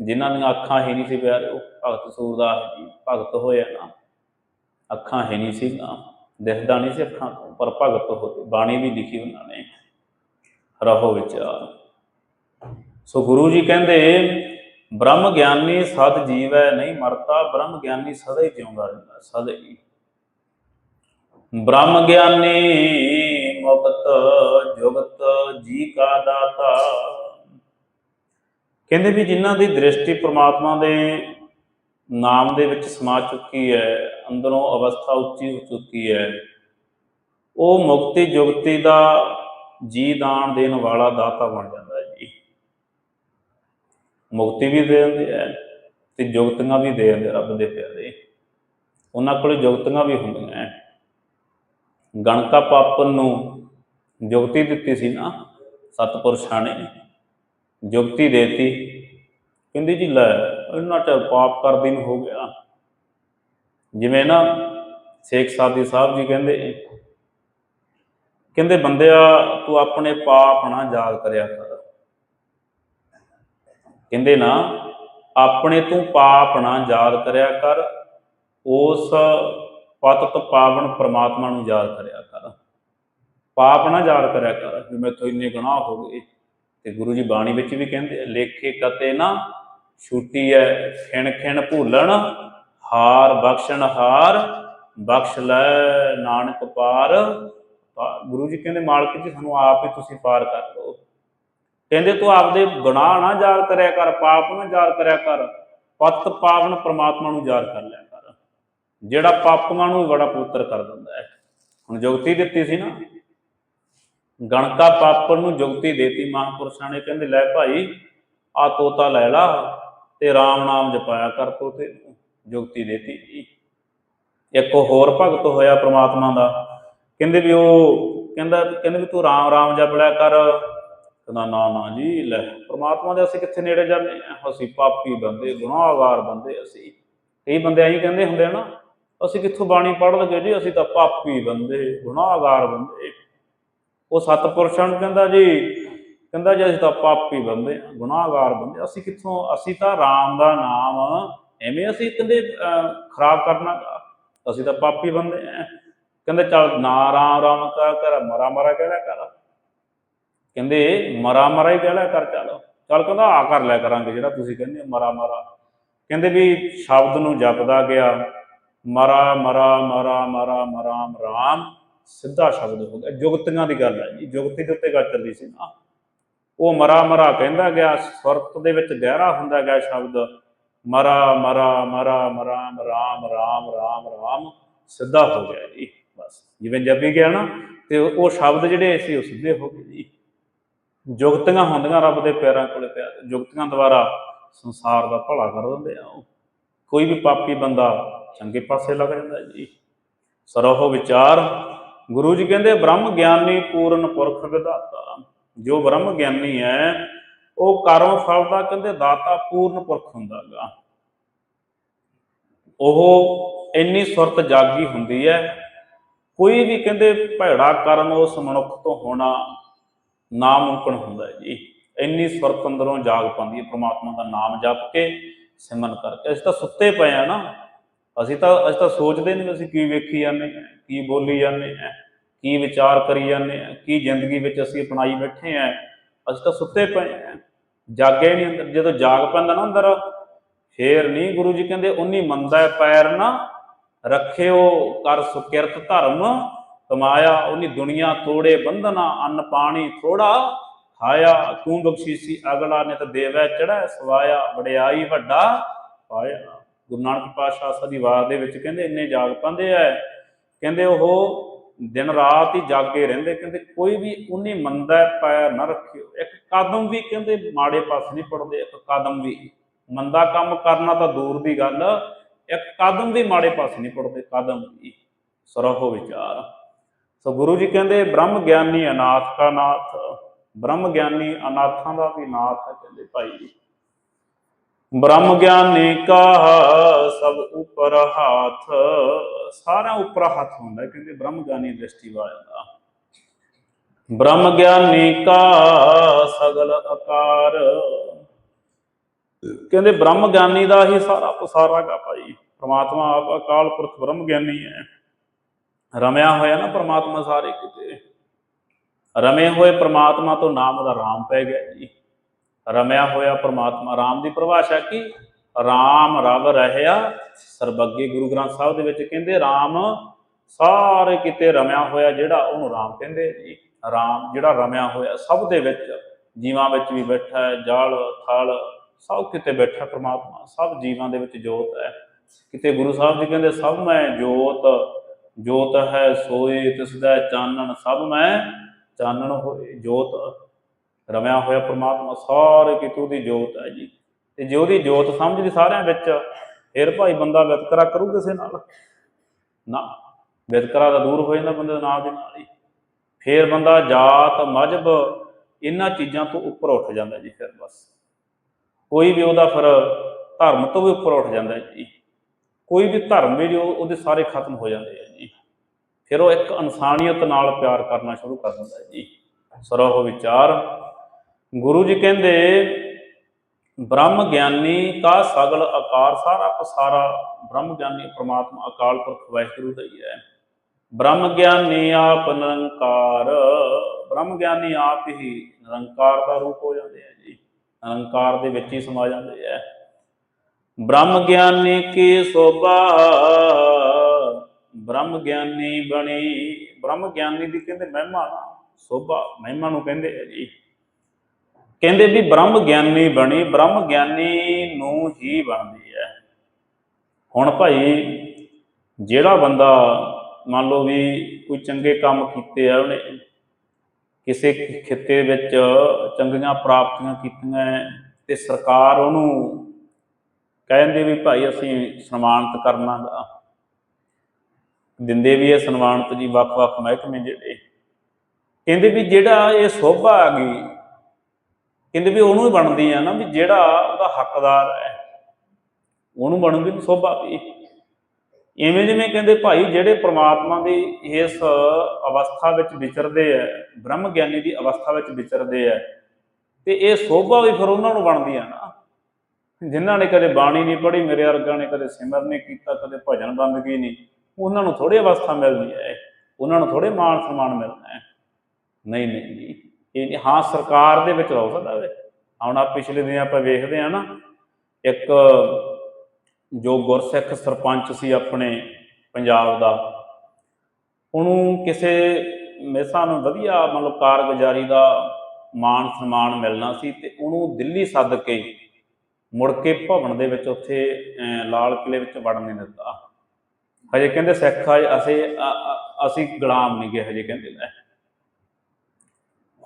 ਜਿਨ੍ਹਾਂ ਦੀਆਂ ਅੱਖਾਂ ਹੀ ਨਹੀਂ ਸੀ ਪਿਆਰਿਓ, ਭਗਤ ਸੂਰਦਾਸ ਜੀ। ਭਗਤ ਹੋਇਆ ਨਾ ਅੱਖਾਂ ਹੀ ਨਹੀਂ ਸੀ ਨਾ ਦਿਖਦਾ ਨਹੀਂ ਸੀ ਅੱਖਾਂ ਤੋਂ, ਪਰ ਭਗਤ ਹੋਏ ਬਾਣੀ ਵੀ ਲਿਖੀ ਉਹਨਾਂ ਨੇ ਰਹੋ ਵਿਚਾਰ ਸੋ ਗੁਰੂ ਜੀ ਕਹਿੰਦੇ, ਬ੍ਰਹਮ ਗਿਆਨੀ ਸਦ ਜੀਵੈ, ਨਹੀਂ ਮਰਤਾ, ਬ੍ਰਹਮ ਗਿਆਨੀ ਸਦਾ ਹੀ ਜਿਉਂਦਾ ਰਹਿੰਦਾ, ਸਦਾ ਹੀ। ਬ੍ਰਹਮ ਗਿਆਨੀ ਮੁਕਤ ਜੁਗਤ, ਜੀ ਕਾ ਦਾਤਾ। ਕਹਿੰਦੇ ਵੀ ਜਿਨ੍ਹਾਂ ਦੀ ਦ੍ਰਿਸ਼ਟੀ ਪ੍ਰਮਾਤਮਾ ਦੇ ਨਾਮ ਦੇ ਵਿੱਚ ਸਮਾ ਚੁੱਕੀ ਹੈ, ਅੰਦਰੋਂ ਅਵਸਥਾ ਉੱਚੀ ਹੋ ਚੁੱਕੀ ਹੈ। ਉਹ ਮੁਕਤੀ ਜੁਗਤੀ ਦਾ ਜੀ ਦਾਨ ਦੇਣ ਵਾਲਾ ਦਾਤਾ ਬਣ ਜਾਂਦਾ ਹੈ ਜੀ। ਮੁਕਤੀ ਵੀ ਦੇ ਦਿੰਦੇ ਹੈ ਤੇ ਜੁਗਤੀਆਂ ਵੀ ਦੇ ਦਿੰਦੇ ਰੱਬ ਦੇ ਪਿਆਰੇ। ਉਹਨਾਂ ਕੋਲ ਜੁਗਤੀਆਂ ਵੀ ਹੁੰਦੀਆਂ ਹੈ। ਗਣਕਾ ਪਾਪਨ ਨੂੰ ਜੁਗਤੀ ਦਿੱਤੀ ਸੀ ਨਾ, ਸਤਪੁਰਸ਼ਾਂ ਨੇ। ਜੁਗਤੀ ਦੇਤੀ। ਕਹਿੰਦੀ ਜੀ ਲੈ ਇੰਨਾ ਚਿਰ ਪਾਪ ਕਰਦੀ ਨੂੰ ਹੋ ਗਿਆ। ਜਿਵੇਂ ਨਾ ਸ਼ੇਖ ਸਾਦੀ ਸਾਹਿਬ ਜੀ ਕਹਿੰਦੇ ਕਹਿੰਦੇ ਬੰਦਿਆ, ਤੂੰ ਆਪਣੇ ਪਾਪ ਨਾ ਯਾਦ ਕਰਿਆ ਕਰ। ਕਹਿੰਦੇ ਨਾ, ਆਪਣੇ ਤੂੰ ਪਾਪ ਨਾ ਯਾਦ ਕਰਿਆ ਕਰ, ਉਸ ਪਤਤ ਪਾਵਨ ਪ੍ਰਮਾਤਮਾ ਨੂੰ ਯਾਦ ਕਰਿਆ ਕਰ। ਪਾਪ ਨਾ ਯਾਦ ਕਰਿਆ ਕਰ, ਜਿਵੇਂ ਮੈਥੋਂ ਇੰਨੇ ਗੁਨਾਹ ਹੋ ਗਏ। ਤੇ ਗੁਰੂ ਜੀ ਬਾਣੀ ਵਿੱਚ ਵੀ ਕਹਿੰਦੇ, ਲੇਖੇ ਕਤੇ ਨਾ ਛੁੱਟੀ ਹੈ ਖਿਣ ਖਿਣ ਭੂਲਣ, ਹਾਰ ਬਖਸ਼ਣ ਹਾਰ, ਬਖਸ਼ ਲੈ ਨਾਨਕ ਪਾਰ। ਗੁਰੂ ਜੀ ਕਹਿੰਦੇ, ਮਾਲਕ ਜੀ, ਸਾਨੂੰ ਆਪ ਹੀ ਤੁਸੀਂ ਪਾਰ ਕਰ ਲਓ। ਕਹਿੰਦੇ, ਤੂੰ ਆਪਦੇ ਗੁਨਾਹ ਨਾ ਯਾਦ ਕਰਿਆ ਕਰ, ਪਾਪ ਨਾ ਯਾਦ ਕਰਿਆ ਕਰ, ਪਤ ਪਾਵਨ ਪ੍ਰਮਾਤਮਾ ਨੂੰ ਯਾਦ ਕਰ ਲਿਆ ਕਰ। ਜਿਹੜਾ ਪਾਪਾਂ ਨੂੰ ਬੜਾ ਪਵਿੱਤਰ ਕਰ ਦਿੰਦਾ ਹੈ ਹੁਣ ਜੁਗਤੀ ਦਿੱਤੀ ਸੀ ਨਾ। ਗਣਕਾ ਪਾਪਣ ਨੂੰ ਜੁਗਤੀ ਦੇਤੀ ਮਹਾਂਪੁਰਸ਼ਾਂ ਨੇ। ਕਹਿੰਦੇ, ਲੈ ਭਾਈ ਆ ਤੋਤਾ ਲੈ ਲਾ। ਤੇ RAM ਨਾਮ ਜਪਾਇਆ ਕਰ ਤੋਤੇ ਨੂੰ ਜੁਗਤੀ ਦੇਤੀ। ਇੱਕ ਹੋਰ ਭਗਤ ਹੋਇਆ ਪ੍ਰਮਾਤਮਾ ਦਾ, ਕਹਿੰਦੇ ਵੀ ਉਹ ਕਹਿੰਦਾ, ਕਹਿੰਦੇ ਵੀ ਤੂੰ ਰਾਮ ਰਾਮ ਜਪ ਲਿਆ ਕਰ। ਕਹਿੰਦਾ, ਨਾ ਨਾ ਜੀ, ਲੈ, ਪ੍ਰਮਾਤਮਾ ਦੇ ਅਸੀਂ ਕਿੱਥੇ ਨੇੜੇ ਜਾਂਦੇ ਹਾਂ? ਅਸੀਂ ਪਾਪੀ ਬੰਦੇ, ਗੁਨਾਹਗਾਰ ਬੰਦੇ, ਅਸੀਂ ਕਈ ਬੰਦੇ ਐਂ ਕਹਿੰਦੇ ਹੁੰਦੇ ਨਾ, ਅਸੀਂ ਕਿੱਥੋਂ ਬਾਣੀ ਪੜ੍ਹ ਲਗੇ ਜੀ? ਅਸੀਂ ਤਾਂ ਪਾਪੀ ਬੰਦੇ, ਗੁਨਾਹਗਾਰ ਬੰਦੇ। ਉਹ ਸਤਪੁਰਸ਼ਾਂ ਨੂੰ ਕਹਿੰਦਾ ਜੀ ਕਹਿੰਦਾ ਜੀ ਅਸੀਂ ਤਾਂ ਪਾਪੀ ਬੰਦੇ ਹਾਂ, ਗੁਨਾਹਗਾਰ ਬੰਦੇ ਅਸੀਂ ਕਿੱਥੋਂ ਅਸੀਂ ਤਾਂ ਰਾਮ ਦਾ ਨਾਮ ਐਵੇਂ ਅਸੀਂ ਕਹਿੰਦੇ ਅਹ, ਖਰਾਬ ਕਰਨਾ ਅਸੀਂ ਤਾਂ ਪਾਪੀ ਬੰਦੇ ਆ। ਕਹਿੰਦੇ ਚੱਲ ਨਾ ਰਾਮ ਰਾਮ ਕਰ ਕਰ ਮਰਾ ਮਰਾ ਕਹਿਆ ਕਰ। ਕਹਿੰਦੇ ਮਰਾ ਮਰਾ ਹੀ ਕਹਿ ਲਿਆ ਕਰ ਚੱਲ। ਚੱਲ ਕਹਿੰਦਾ ਆ ਕਰ ਲਿਆ ਕਰਾਂਗੇ ਜਿਹੜਾ ਤੁਸੀਂ ਕਹਿੰਦੇ ਹੋ ਮਰਾ ਮਰਾ। ਕਹਿੰਦੇ ਵੀ ਸ਼ਬਦ ਨੂੰ ਜਪਦਾ ਗਿਆ। ਮਰਾ ਮਰਾ ਮਰਾ ਮਰਾ ਮਰਾਮ ਰਾਮ। ਸਿੱਧਾ ਸ਼ਬਦ ਹੋ ਗਿਆ। ਜੁਗਤੀਆਂ ਦੀ ਗੱਲ ਹੈ ਜੀ। ਜੁਗਤੀ ਦੇ ਉੱਤੇ ਗੱਲ ਚੱਲਦੀ ਸੀ ਨਾ। ਉਹ ਮਰਾ ਮਰਾ ਕਹਿੰਦਾ ਗਿਆ, ਸੁਰਤ ਦੇ ਵਿੱਚ ਗਹਿਰਾ ਹੁੰਦਾ ਗਿਆ ਸ਼ਬਦ। ਮਰਾ ਮਰਾ ਮਰਾ ਮਰਾਮ ਰਾਮ ਰਾਮ ਰਾਮ ਰਾਮ ਸਿੱਧਾ ਹੋ ਗਿਆ ਜੀ, ਬਸ। ਜਿਵੇਂ ਜਪੀ ਗਿਆ ਨਾ, ਤੇ ਉਹ ਸ਼ਬਦ ਜਿਹੜੇ ਸੀ ਉਹ ਸਿੱਧੇ ਹੋ ਗਏ ਜੀ। ਜੁਗਤੀਆਂ ਹੁੰਦੀਆਂ ਰੱਬ ਦੇ ਪੈਰਾਂ ਕੋਲੇ ਪਿਆ, ਜੁਗਤੀਆਂ ਦੁਆਰਾ ਸੰਸਾਰ ਦਾ ਭਲਾ ਕਰ ਦਿੰਦੇ ਆ ਉਹ। ਕੋਈ ਵੀ ਪਾਪੀ ਬੰਦਾ ਚੰਗੇ ਪਾਸੇ ਲੱਗ ਜਾਂਦਾ ਜੀ। ਸਰੋਹ ਵਿਚਾਰ ਗੁਰੂ ਜੀ ਕਹਿੰਦੇ, ਬ੍ਰਹਮ ਗਿਆਨੀ ਪੂਰਨ ਪੁਰਖ ਵਿਧਾਤਾ। ਜੋ ਬ੍ਰਹਮ ਗਿਆਨੀ ਹੈ, ਉਹ ਕਰਮ ਫਲ ਦਾ ਕਹਿੰਦੇ ਦਾਤਾ ਪੂਰਨ ਪੁਰਖ ਹੁੰਦਾਗਾ ਉਹ ਇੰਨੀ ਸੁਰਤ ਜਾਗੀ ਹੁੰਦੀ ਹੈ, ਕੋਈ ਵੀ ਕਹਿੰਦੇ ਭੈੜਾ ਕਰਮ ਉਸ ਮਨੁੱਖ ਤੋਂ ਹੋਣਾ ਨਾਮੁਮਕਨ ਹੁੰਦਾ ਹੈ ਜੀ। ਇੰਨੀ ਸੁਰਤ ਅੰਦਰੋਂ ਜਾਗ ਪਾਉਂਦੀ ਹੈ, ਪ੍ਰਮਾਤਮਾ ਦਾ ਨਾਮ ਜਪ ਕੇ ਸਿਮਰਨ ਕਰਕੇ। ਅਸੀਂ ਤਾਂ ਸੁੱਤੇ ਪਏ ਆ ਨਾ। ਅਸੀਂ ਤਾਂ ਅਸੀਂ ਤਾਂ ਸੋਚਦੇ ਨਹੀਂ ਅਸੀਂ ਕੀ ਵੇਖੀ ਜਾਂਦੇ ਹਾਂ, ਕੀ ਬੋਲੀ ਜਾਂਦੇ ਹਾਂ। ਕੀ ਵਿਚਾਰ ਕਰੀ ਜਾਂਦੇ ਹਾਂ ਕੀ ਜ਼ਿੰਦਗੀ ਵਿੱਚ ਅਸੀਂ ਅਪਣਾਈ ਬੈਠੇ ਹਾਂ ਅਸੀਂ ਤਾਂ ਸੁੱਤੇ ਪਏ ਹਾਂ ਜਾਗੇ ਨਹੀਂ ਅੰਦਰ। ਜਦੋਂ ਜਾਗ ਪੈਂਦਾ ਨਾ ਅੰਦਰ, ਫੇਰ ਨਹੀਂ ਗੁਰੂ ਜੀ ਕਹਿੰਦੇ, ਉਨੀ ਮੰਦਾ ਪੈਰ ਨਾ ਰੱਖਿਓ ਕਰ ਸੁਕਿਰਤ ਧਰਮ। ਕਮਾਇਆ ਉਨੀ ਦੁਨੀਆ ਤੋੜੇ ਬੰਧਨਾ, ਅੰਨ ਪਾਣੀ ਥੋੜਾ ਖਾਇਆ। ਤੂੰ ਬਖਸ਼ੀਸੀ ਅਗਲਾ ਨੇ ਤਾਂ ਦੇਵੈ ਚੜਾ ਸਵਾਇਆ। ਵਡਿਆਈ ਵੱਡਾ ਪਾਇਆ। ਗੁਰੂ ਨਾਨਕ ਪਾਤਸ਼ਾਹ ਸਾਹਿਬ ਦੀ ਵਾਰ ਦੇ ਵਿੱਚ ਕਹਿੰਦੇ, ਇੰਨੇ ਜਾਗ ਪਾਉਂਦੇ ਐ ਕਹਿੰਦੇ ਉਹ ਦਿਨ ਰਾਤ ਹੀ ਜਾਗੇ ਰਹਿੰਦੇ, ਕਹਿੰਦੇ ਕੋਈ ਵੀ ਉਨੀ ਮੰਦਾ ਪੈਰ ਨਾ ਰੱਖਿਓ। ਇੱਕ ਕਦਮ ਵੀ ਕਹਿੰਦੇ ਮਾੜੇ ਪਾਸੇ ਨਹੀਂ ਪੜਦੇ, ਇੱਕ ਕਦਮ ਵੀ। ਮੰਦਾ ਕੰਮ ਕਰਨਾ ਤਾਂ ਦੂਰ ਦੀ ਗੱਲ। ਇੱਕ ਕਦਮ ਵੀ ਮਾੜੇ ਪਾਸੇ ਨਹੀਂ ਪੜਦੇ, ਕਦਮ ਵੀ। ਸਰਹੋ ਵਿਚਾਰ। ਸੋ ਗੁਰੂ ਜੀ ਕਹਿੰਦੇ, ਬ੍ਰਹਮ ਗਿਆਨੀ ਅਨਾਥ ਕਾ ਨਾਥ, ਬ੍ਰਹਮ ਗਿਆਨੀ ਅਨਾਥਾਂ ਦਾ ਵੀ ਨਾਥ ਹੈ, ਕਹਿੰਦੇ ਭਾਈ। ਜੀ ਬ੍ਰਹਮ ਗਿਆਨੀ ਕਾ ਸਭ ਉਪਰ ਹੱਥ। ਸਾਰਾ ਉਪਰ ਹੱਥ ਹੁੰਦਾ ਕਹਿੰਦੇ ਬ੍ਰਹਮ ਗਿਆਨੀ ਦ੍ਰਿਸ਼ਟੀ ਵਾਲਿਆਂ ਦਾ ਬ੍ਰਹਮ ਗਿਆਨੀ ਕਾ ਸਗਲ ਆਕਾਰ ਕਹਿੰਦੇ ਬ੍ਰਹਮ ਗਿਆਨੀ ਦਾ ਹੀ ਸਾਰਾ ਪਸਾਰਾ ਗਾ ਭਾਈ। ਪ੍ਰਮਾਤਮਾ ਆਪ ਅਕਾਲ ਪੁਰਖ ਬ੍ਰਹਮ ਗਿਆਨੀ ਹੈ। ਰਮਿਆ ਹੋਇਆ ਨਾ ਪ੍ਰਮਾਤਮਾ ਸਾਰੇ ਕਿਤੇ। ਰਮੇ ਹੋਏ ਪ੍ਰਮਾਤਮਾ ਤੋਂ ਨਾਮ ਦਾ ਰਾਮ ਪੈ ਗਿਆ ਜੀ। ਰਮਿਆ ਹੋਇਆ ਪ੍ਰਮਾਤਮਾ, ਰਾਮ ਦੀ ਪਰਿਭਾਸ਼ਾ ਕੀ? ਰਾਮ ਰਬ ਰਹਿਆ, ਸਰਬੱਗੇ ਗੁਰੂ ਗ੍ਰੰਥ ਸਾਹਿਬ ਦੇ ਵਿੱਚ ਕਹਿੰਦੇ, ਰਾਮ ਸਾਰੇ ਕਿਤੇ ਰਮਿਆ ਹੋਇਆ ਜਿਹੜਾ ਉਹਨੂੰ ਰਾਮ ਕਹਿੰਦੇ ਜੀ। ਰਾਮ ਜਿਹੜਾ ਰਮਿਆ ਹੋਇਆ, ਸਭ ਦੇ ਵਿੱਚ, ਜੀਵਾਂ ਵਿੱਚ ਵੀ ਬੈਠਾ ਹੈ, ਜਲ, ਥਲ, ਸਭ ਕਿਤੇ ਬੈਠਾ ਪ੍ਰਮਾਤਮਾ, ਸਭ ਜੀਵਾਂ ਦੇ ਵਿੱਚ ਜੋਤ ਹੈ। ਕਿਤੇ ਗੁਰੂ ਸਾਹਿਬ ਜੀ ਕਹਿੰਦੇ, ਸਭ ਮੈਂ ਜੋਤ ਜੋਤ ਹੈ ਸੋਏ, ਤਿਸ ਦਾ ਚਾਨਣ, ਸਭ ਮੈਂ ਚਾਨਣ ਹੋਏ, ਜੋਤ ਰਮਿਆ ਹੋਇਆ ਪ੍ਰਮਾਤਮਾ ਸਾਰੇ ਕਿਤੇ ਉਹਦੀ ਜੋਤ ਹੈ ਜੀ। ਤੇ ਜੇ ਉਹਦੀ ਜੋਤ ਸਮਝਦੀ ਸਾਰਿਆਂ ਵਿੱਚ, ਫਿਰ ਭਾਈ ਬੰਦਾ ਵਿਤਕਰਾ ਕਰੂ ਕਿਸੇ ਨਾਲ? ਨਾ, ਵਿਤਕਰਾ ਤਾਂ ਦੂਰ ਹੋ ਜਾਂਦਾ ਬੰਦੇ ਦੇ ਨਾਲ ਦੀ ਨਾਲ ਹੀ। ਫਿਰ ਬੰਦਾ ਜਾਤ, ਮਜਬ, ਇਹਨਾਂ ਚੀਜ਼ਾਂ ਤੋਂ ਉੱਪਰ ਉੱਠ ਜਾਂਦਾ ਜੀ ਫਿਰ ਬਸ। ਕੋਈ ਵੀ ਉਹਦਾ ਫਿਰ ਧਰਮ ਤੋਂ ਵੀ ਉੱਪਰ ਉੱਠ ਜਾਂਦਾ ਜੀ। ਕੋਈ ਵੀ ਧਰਮ ਵੀ ਜੋ ਉਹਦੇ ਸਾਰੇ ਖਤਮ ਹੋ ਜਾਂਦੇ ਆ ਜੀ। ਫਿਰ ਉਹ ਇੱਕ ਇਨਸਾਨੀਅਤ ਨਾਲ ਪਿਆਰ ਕਰਨਾ ਸ਼ੁਰੂ ਕਰ ਦਿੰਦਾ ਜੀ। ਸਰੋਹ ਵਿਚਾਰ ਗੁਰੂ ਜੀ ਕਹਿੰਦੇ, ਬ੍ਰਹਮ ਗਿਆਨੀ ਕਾ ਸਗਲ ਆਕਾਰ ਸਾਰਾ ਪਸਾਰਾ ਬ੍ਰਹਮ ਗਿਆਨੀ, ਪ੍ਰਮਾਤਮਾ ਅਕਾਲ ਪੁਰਖ ਵਾਹਿਗੁਰੂ ਦਾ ਹੀ ਹੈ। ਬ੍ਰਹਮ ਗਿਆਨੀ ਆਪ ਨਿਰੰਕਾਰ, ਬ੍ਰਹਮ ਗਿਆਨੀ ਆਪ ਹੀ ਨਿਰੰਕਾਰ ਦਾ ਰੂਪ ਹੋ ਜਾਂਦੇ ਆ ਜੀ, ਨਿਰੰਕਾਰ ਦੇ ਵਿੱਚ ਹੀ ਸਮਾ ਜਾਂਦੇ ਆ। ਬ੍ਰਹਮ ਗਿਆਨੀ ਕੀ ਸੋਭਾ, ਬ੍ਰਹਮ ਗਿਆਨੀ ਬਣੀ, ਬ੍ਰਹਮ ਗਿਆਨੀ ਦੀ ਕਹਿੰਦੇ ਮਹਿਮਾ, ਸੋਭਾ ਮਹਿਮਾ ਨੂੰ ਕਹਿੰਦੇ ਆ ਜੀ। ਕਹਿੰਦੇ ਵੀ ਬ੍ਰਹਮ ਗਿਆਨੀ ਬਣੀ, ਬ੍ਰਹਮ ਗਿਆਨੀ ਨੂੰ ਹੀ ਬਣਦੀ ਹੈ। ਹੁਣ ਭਾਈ ਜਿਹੜਾ ਬੰਦਾ ਮੰਨ ਲਓ ਵੀ ਕੋਈ ਚੰਗੇ ਕੰਮ ਕੀਤੇ ਆ, ਉਹਨੇ ਕਿਸੇ ਖਿੱਤੇ ਵਿੱਚ ਚੰਗੀਆਂ ਪ੍ਰਾਪਤੀਆਂ ਕੀਤੀਆਂ ਹੈ ਤੇ ਸਰਕਾਰ ਉਹਨੂੰ ਕਹਿੰਦੇ ਵੀ ਭਾਈ ਅਸੀਂ ਸਨਮਾਨਿਤ ਕਰਨਾ ਗਾ ਦਿੰਦੇ ਵੀ ਇਹ ਸਨਮਾਨਿਤ ਜੀ ਵੱਖ-ਵੱਖ ਮਹਿਕਮੇ ਜਿਹੜੇ। ਕਹਿੰਦੇ ਵੀ ਜਿਹੜਾ ਇਹ ਸੋਭਾ ਆ ਗਈ ਕਹਿੰਦੇ ਵੀ ਉਹਨੂੰ ਹੀ ਬਣਦੀ ਆ ਨਾ ਵੀ ਜਿਹੜਾ ਉਹਦਾ ਹੱਕਦਾਰ ਹੈ। ਉਹਨੂੰ ਬਣੂਗੀ ਸੋਭਾ ਵੀ। ਇਵੇਂ ਜਿਵੇਂ ਕਹਿੰਦੇ ਭਾਈ ਜਿਹੜੇ ਪ੍ਰਮਾਤਮਾ ਦੀ ਇਸ ਅਵਸਥਾ ਵਿੱਚ ਵਿਚਰਦੇ ਆ ਬ੍ਰਹਮ ਗਿਆਨੀ ਦੀ ਅਵਸਥਾ ਵਿੱਚ ਵਿਚਰਦੇ ਆ, ਤੇ ਇਹ ਸੋਭਾ ਵੀ ਫਿਰ ਉਹਨਾਂ ਨੂੰ ਬਣਦੀ ਆ ਨਾ। ਜਿਨ੍ਹਾਂ ਨੇ ਕਦੇ ਬਾਣੀ ਨਹੀਂ ਪੜ੍ਹੀ, ਮੇਰੇ ਵਰਗਾ ਨੇ ਕਦੇ ਸਿਮਰ ਨਹੀਂ ਕੀਤਾ, ਕਦੇ ਭਜਨ ਬੰਦਗੀ ਨਹੀਂ। ਉਹਨਾਂ ਨੂੰ ਥੋੜੀ ਅਵਸਥਾ ਮਿਲਦੀ ਹੈ। ਉਹਨਾਂ ਨੂੰ ਥੋੜੇ ਮਾਣ ਸਨਮਾਨ ਮਿਲਣਾ ਹੈ। ਨਹੀਂ ਨਹੀਂ ਇਹ ਨਹੀਂ, ਹਾਂ, ਸਰਕਾਰ ਦੇ ਵਿੱਚ ਹੋ ਸਕਦਾ ਵੇ। ਹੁਣ ਆ ਪਿਛਲੇ ਦਿਨ ਆਪਾਂ ਵੇਖਦੇ ਆ ਨਾ, ਇੱਕ ਜੋ ਗੁਰਸਿੱਖ ਸਰਪੰਚ ਸੀ ਆਪਣੇ ਪੰਜਾਬ ਦਾ, ਉਹਨੂੰ ਕਿਸੇ ਮੇਸਾ ਨੂੰ ਵਧੀਆ ਮਤਲਬ ਕਾਰਗੁਜ਼ਾਰੀ ਦਾ ਮਾਣ ਸਨਮਾਨ ਮਿਲਣਾ ਸੀ ਤੇ ਉਹਨੂੰ ਦਿੱਲੀ ਸੱਦ ਕੇ ਮੁੜ ਕੇ ਭਵਨ ਦੇ ਵਿੱਚ ਉੱਥੇ ਲਾਲ ਕਿਲੇ ਵਿੱਚ ਵੜਨ ਨਹੀਂ ਦਿੱਤਾ। ਹਜੇ ਕਹਿੰਦੇ ਸਿੱਖ ਆ, ਅਸੀਂ ਅਸੀਂ ਗੁਲਾਮ ਨਹੀਂ ਗਏ ਹਜੇ ਕਹਿੰਦੇ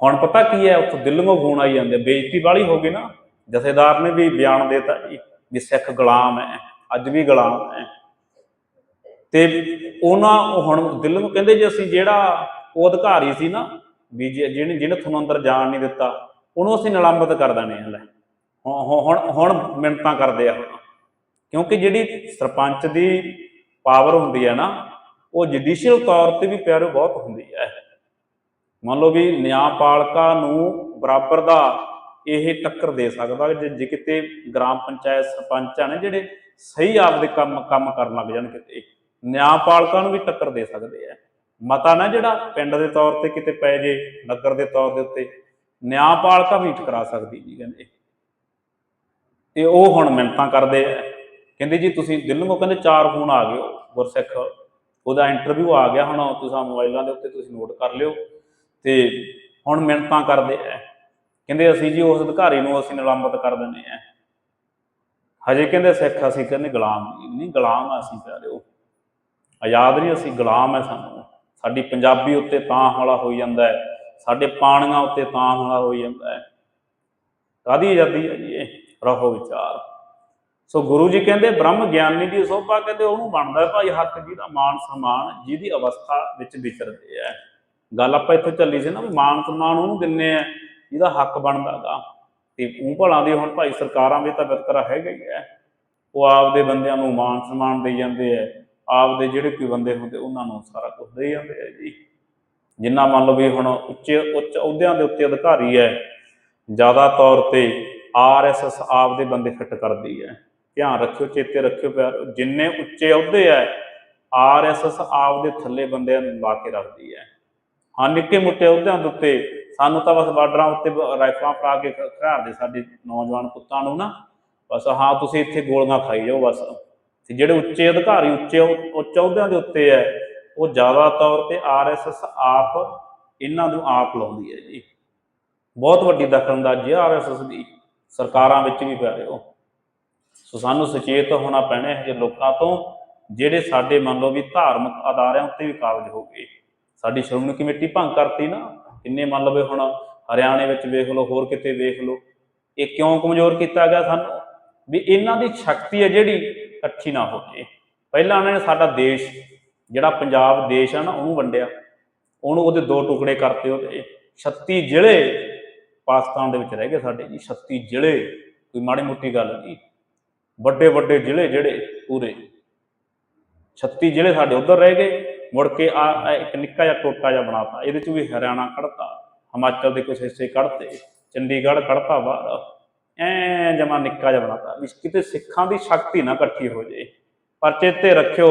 ਹੁਣ ਪਤਾ ਕੀ ਹੈ, ਉੱਥੋਂ ਦਿੱਲੀੋਂ ਫੋਨ ਆਈ ਜਾਂਦੇ ਬੇਇੱਜ਼ਤੀ ਵਾਲੀ ਹੋ ਗਈ ਨਾ, ਜਥੇਦਾਰ ਨੇ ਵੀ ਬਿਆਨ ਦੇਤਾ ਜੀ ਵੀ ਸਿੱਖ ਗੁਲਾਮ ਹੈ, ਅੱਜ ਵੀ ਗੁਲਾਮ ਹੈ। ਤੇ ਉਹਨਾਂ ਹੁਣ ਦਿੱਲੀੋਂ ਕਹਿੰਦੇ ਜੇ ਅਸੀਂ ਜਿਹੜਾ ਉਹ ਅਧਿਕਾਰੀ ਸੀ ਨਾ, ਵੀ ਜੇ- ਜਿਹਨੇ ਜਿਹਨੇ ਤੁਹਾਨੂੰ ਅੰਦਰ ਜਾਣ ਨਹੀਂ ਦਿੱਤਾ, ਉਹਨੂੰ ਅਸੀਂ ਨਿਲੰਬਿਤ ਕਰ ਦੇਣੇ ਆ ਹੁਣ- ਹੁਣ ਹੁਣ ਮਿੰਟਾਂ ਕਰਦੇ ਆ। ਹੁਣ ਕਿਉਂਕਿ ਜਿਹੜੀ ਸਰਪੰਚ ਦੀ ਪਾਵਰ ਹੁੰਦੀ ਹੈ ਨਾ, ਉਹ ਜੁਡੀਸ਼ੀਅਲ ਤੌਰ ਤੇ ਵੀ ਪਿਆਰੇ ਬਹੁਤ ਹੁੰਦੀ ਹੈ। ਮੰਨ ਲਓ ਵੀ ਨਿਆਂਪਾਲਕਾ ਨੂੰ ਬਰਾਬਰ ਦਾ ਇਹ ਟੱਕਰ ਦੇ ਸਕਦਾ ਜੇ ਜੇ ਕਿਤੇ ਗ੍ਰਾਮ ਪੰਚਾਇਤ ਸਰਪੰਚ ਆ ਨੇ ਜਿਹੜੇ ਸਹੀ ਆਪਦੇ ਕੰਮ ਕੰਮ ਕਰਨ ਲੱਗ ਜਾਣ ਕਿਤੇ, ਨਿਆਂਪਾਲਕਾਂ ਨੂੰ ਵੀ ਟੱਕਰ ਦੇ ਸਕਦੇ ਆ। ਮਤਾ ਨਾ ਜਿਹੜਾ ਪਿੰਡ ਦੇ ਤੌਰ ਤੇ ਕਿਤੇ ਪੈ ਜੇ, ਨਗਰ ਦੇ ਤੌਰ ਦੇ ਉੱਤੇ, ਨਿਆਂਪਾਲਕਾ ਵੀ ਟਕਰਾ ਸਕਦੀ ਜੀ ਕਹਿੰਦੇ। ਤੇ ਉਹ ਹੁਣ ਮਿੰਤਾਂ ਕਰਦੇ ਆ। ਕਹਿੰਦੇ ਜੀ ਤੁਸੀਂ ਦਿੱਲੀੋਂ ਕਹਿੰਦੇ ਚਾਰ ਫੋਨ ਆ ਗਏ ਉਹ ਗੁਰਸਿੱਖ, ਉਹਦਾ ਇੰਟਰਵਿਊ ਆ ਗਿਆ ਹੁਣ, ਤੁਸੀਂ ਮੋਬਾਈਲਾਂ ਦੇ ਉੱਤੇ ਤੁਸੀਂ ਨੋਟ ਕਰ ਲਿਓ। ਤੇ ਹੁਣ ਮਿੰਤਾਂ ਕਰਦੇ ਆ ਕਹਿੰਦੇ ਅਸੀਂ ਜੀ ਉਸ ਅਧਿਕਾਰੀ ਨੂੰ ਅਸੀਂ ਨਿਲੰਬਿਤ ਕਰ ਦਿੰਦੇ ਆ ਹਜੇ ਕਹਿੰਦੇ ਸਿੱਖ ਅਸੀਂ ਕਹਿੰਦੇ ਗੁਲਾਮ ਨਹੀਂ ਗੁਲਾਮ ਆ ਅਸੀਂ ਪਿਆਰਿਓ। ਆਜ਼ਾਦ ਨਹੀਂ, ਅਸੀਂ ਗੁਲਾਮ ਹੈ ਸਾਨੂੰ। ਸਾਡੀ ਪੰਜਾਬੀ ਉੱਤੇ ਤਾਂ ਹੌਲਾ ਹੋਈ ਜਾਂਦਾ ਹੈ ਸਾਡੇ ਪਾਣੀਆਂ ਉੱਤੇ ਤਾਂ ਹਮਲਾ ਹੋਈ ਜਾਂਦਾ ਹੈ ਕਾਦੀ ਆਜ਼ਾਦੀ ਹੈ ਜੀ ਇਹ? ਰਹੋ ਵਿਚਾਰ। ਸੋ ਗੁਰੂ ਜੀ ਕਹਿੰਦੇ, ਬ੍ਰਹਮ ਗਿਆਨੀ ਦੀ ਸੋਭਾ ਕਹਿੰਦੇ ਉਹਨੂੰ ਬਣਦਾ ਭਾਈ ਹੱਕ ਜੀ ਦਾ ਮਾਨ ਸਨਮਾਨ ਜਿਹਦੀ ਅਵਸਥਾ ਵਿੱਚ ਵਿਚਰਦੇ ਆ ਗੱਲ ਆਪਾਂ ਇੱਥੇ ਚੱਲੀ ਸੀ ਨਾ ਵੀ ਮਾਨ ਸਨਮਾਨ ਉਹਨੂੰ ਦਿੰਨੇ ਆ ਜਿਹਦਾ ਹੱਕ ਬਣਦਾਗਾ ਤੇ ਉਹ ਭਲਾਂ ਦੀ ਹੁਣ ਭਾਈ ਸਰਕਾਰਾਂ ਵੀ ਤਾਂ ਵਿਤਕਰਾ ਹੈਗਾ ਹੀ ਹੈ ਉਹ ਆਪਦੇ ਬੰਦਿਆਂ ਨੂੰ ਮਾਨ ਸਨਮਾਨ ਦੇਈ ਜਾਂਦੇ ਆ। ਆਪਦੇ ਜਿਹੜੇ ਕੋਈ ਬੰਦੇ ਹੁੰਦੇ, ਉਹਨਾਂ ਨੂੰ ਸਾਰਾ ਕੁਝ ਦੇ ਜਾਂਦੇ ਆ ਜੀ। ਜਿੰਨਾ ਮੰਨ ਲਓ ਵੀ ਹੁਣ ਉੱਚੇ, ਉੱਚ ਅਹੁਦਿਆਂ ਦੇ ਉੱਤੇ ਅਧਿਕਾਰੀ ਹੈ ਜ਼ਿਆਦਾ ਤੌਰ ਤੇ ਆਰਐਸਐਸ ਆਪਦੇ ਬੰਦੇ ਫਿੱਟ ਕਰਦੀ ਹੈ ਧਿਆਨ ਰੱਖਿਓ, ਚੇਤੇ ਰੱਖਿਓ ਪਿਆਰ, ਜਿੰਨੇ ਉੱਚੇ ਅਹੁਦੇ ਹੈ ਆਰਐਸਐਸ ਆਪਦੇ ਥੱਲੇ ਬੰਦਿਆਂ ਨੂੰ ਲਾ ਕੇ ਰੱਖਦੀ ਹੈ ਹਾਂ, ਨਿੱਕੇ ਮੁੱਟੇ ਅਹੁਦਿਆਂ ਦੇ ਉੱਤੇ। ਸਾਨੂੰ ਤਾਂ ਬਸ ਬਾਰਡਰਾਂ ਉੱਤੇ ਰਾਈਫਲਾਂ ਫੜਾ ਕੇ ਖ- ਖਿਡਾਰਦੇ ਸਾਡੇ ਨੌਜਵਾਨ ਪੁੱਤਾਂ ਨੂੰ ਨਾ। ਬਸ ਹਾਂ, ਤੁਸੀਂ ਇੱਥੇ ਗੋਲੀਆਂ ਖਾਈ ਜਾਓ, ਬਸ। ਤੇ ਜਿਹੜੇ ਉੱਚੇ ਅਧਿਕਾਰੀ, ਉੱਚੇ ਉੱਚ ਅਹੁਦਿਆਂ ਦੇ ਉੱਤੇ ਹੈ, ਉਹ ਜ਼ਿਆਦਾ ਤੌਰ ਤੇ ਆਰਐਸਐਸ ਆਪ ਇਹਨਾਂ ਨੂੰ ਆਪ ਲਾਉਂਦੀ ਹੈ ਜੀ। ਬਹੁਤ ਵੱਡੀ ਦਖਲਅੰਦਾਜ਼ੀ ਹੈ ਆਰਐਸਐਸ ਦੀ। ਸਰਕਾਰਾਂ ਵਿੱਚ ਵੀ ਪੈ ਰਹੇ ਹੋ। ਸੋ ਸਾਨੂੰ ਸੁਚੇਤ ਹੋਣਾ ਪੈਣਾ ਹੈ ਜੇ ਲੋਕਾਂ ਤੋਂ, ਜਿਹੜੇ ਸਾਡੇ ਮੰਨ ਲਓ ਵੀ ਧਾਰਮਿਕ ਅਦਾਰਿਆਂ ਉੱਤੇ ਵੀ ਕਾਬਜ ਹੋ ਗਏ। ਸਾਡੀ ਸ਼੍ਰੋਮਣੀ ਕਮੇਟੀ ਭੰਗ ਕਰਤੀ ਨਾ, ਕਿੰਨੇ ਮੰਨ ਲਓ ਹੁਣ ਹਰਿਆਣੇ ਵਿੱਚ ਵੇਖ ਲਓ, ਹੋਰ ਕਿਤੇ ਵੇਖ ਲਓ, ਇਹ ਕਿਉਂ ਕਮਜ਼ੋਰ ਕੀਤਾ ਗਿਆ ਸਾਨੂੰ? ਵੀ ਇਹਨਾਂ ਦੀ ਸ਼ਕਤੀ ਹੈ ਜਿਹੜੀ ਇਕੱਠੀ ਨਾ ਹੋਵੇ। ਪਹਿਲਾਂ ਉਹਨਾਂ ਨੇ ਸਾਡਾ ਦੇਸ਼, ਜਿਹੜਾ ਪੰਜਾਬ ਦੇਸ਼ ਆ ਨਾ, ਉਹਨੂੰ ਵੰਡਿਆ। ਉਹਨੂੰ ਉਹਦੇ ਦੋ ਟੁਕੜੇ ਕਰਤੇ ਉਹਦੇ। 36 ਜ਼ਿਲ੍ਹੇ ਪਾਕਿਸਤਾਨ ਦੇ ਵਿੱਚ ਰਹਿ ਗਏ ਸਾਡੇ ਜੀ 36 ਜ਼ਿਲ੍ਹੇ। ਕੋਈ ਮਾੜੀ ਮੋਟੀ ਗੱਲ ਨਹੀਂ। ਵੱਡੇ ਵੱਡੇ ਜ਼ਿਲ੍ਹੇ ਜਿਹੜੇ ਪੂਰੇ। 36 ਜ਼ਿਲ੍ਹੇ ਸਾਡੇ ਉਧਰ ਰਹਿ ਗਏ। ਮੁੜ ਕੇ ਆ ਇੱਕ ਨਿੱਕਾ ਜਿਹਾ ਟੋਟਾ ਜਿਹਾ ਬਣਾਤਾ। ਇਹਦੇ ਚ ਵੀ ਹਰਿਆਣਾ ਕੱਢਤਾ, ਹਿਮਾਚਲ ਦੇ ਕੁਝ ਹਿੱਸੇ ਕੱਢਤੇ, ਚੰਡੀਗੜ੍ਹ ਕੱਢਤਾ ਬਾਹਰ ਐ ਜਮਾ ਨਿੱਕਾ ਜਿਹਾ ਬਣਾਤਾ। ਵੀ ਕਿਤੇ ਸਿੱਖਾਂ ਦੀ ਸ਼ਕਤੀ ਨਾ ਇਕੱਠੀ ਹੋ ਜੇ। ਪਰ ਚੇਤੇ ਰੱਖਿਓ,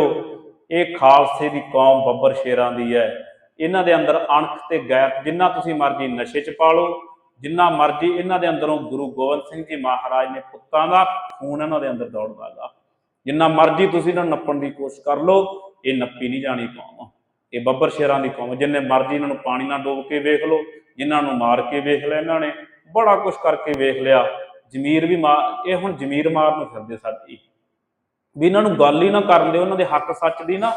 ਇਹ ਖਾਲਸੇ ਦੀ ਕੌਮ ਬੱਬਰ ਸ਼ੇਰਾਂ ਦੀ ਹੈ ਇਹਨਾਂ ਦੇ ਅੰਦਰ ਅਣਖ ਤੇ ਗੈਰ, ਜਿੰਨਾ ਤੁਸੀਂ ਮਰਜ਼ੀ ਨਸ਼ੇ ਚ ਪਾ ਲਓ ਜਿੰਨਾ ਮਰਜ਼ੀ ਇਹਨਾਂ ਦੇ ਅੰਦਰੋਂ ਗੁਰੂ ਗੋਬਿੰਦ ਸਿੰਘ ਜੀ ਮਹਾਰਾਜ ਨੇ ਪੁੱਤਾਂ ਦਾ, ਖੂਨ ਇਹਨਾਂ ਦੇ ਅੰਦਰ ਦੌੜਦਾਗਾ ਜਿੰਨਾ ਮਰਜ਼ੀ ਤੁਸੀਂ ਇਹਨਾਂ ਨੂੰ ਨੱਪਣ ਦੀ ਕੋਸ਼ਿਸ਼ ਕਰ ਲਓ ਇਹ ਨੱਪੀ ਨਹੀਂ ਜਾਣੀ ਕੌਮ। ਇਹ ਬੱਬਰ ਸ਼ੇਰਾਂ ਦੀ ਕੌਮ। ਜਿੰਨੇ ਮਰਜ਼ੀ ਇਹਨਾਂ ਨੂੰ ਪਾਣੀ ਨਾਲ ਡੋਬ ਕੇ ਵੇਖ ਲਓ, ਜਿਨ੍ਹਾਂ ਨੂੰ ਮਾਰ ਕੇ ਵੇਖ ਲਿਆ ਇਹਨਾਂ ਨੇ, ਬੜਾ ਕੁਝ ਕਰਕੇ ਵੇਖ ਲਿਆ। ਜ਼ਮੀਰ ਵੀ ਮਾਰ, ਇਹ ਹੁਣ ਜ਼ਮੀਰ ਮਾਰ ਨੂੰ ਫਿਰਦੇ ਸਾਡੀ। ਵੀ ਇਹਨਾਂ ਨੂੰ ਗੱਲ ਹੀ ਨਾ ਕਰਨ ਦਿਓ ਉਹਨਾਂ ਦੇ ਹੱਕ ਸੱਚ ਦੀ ਨਾ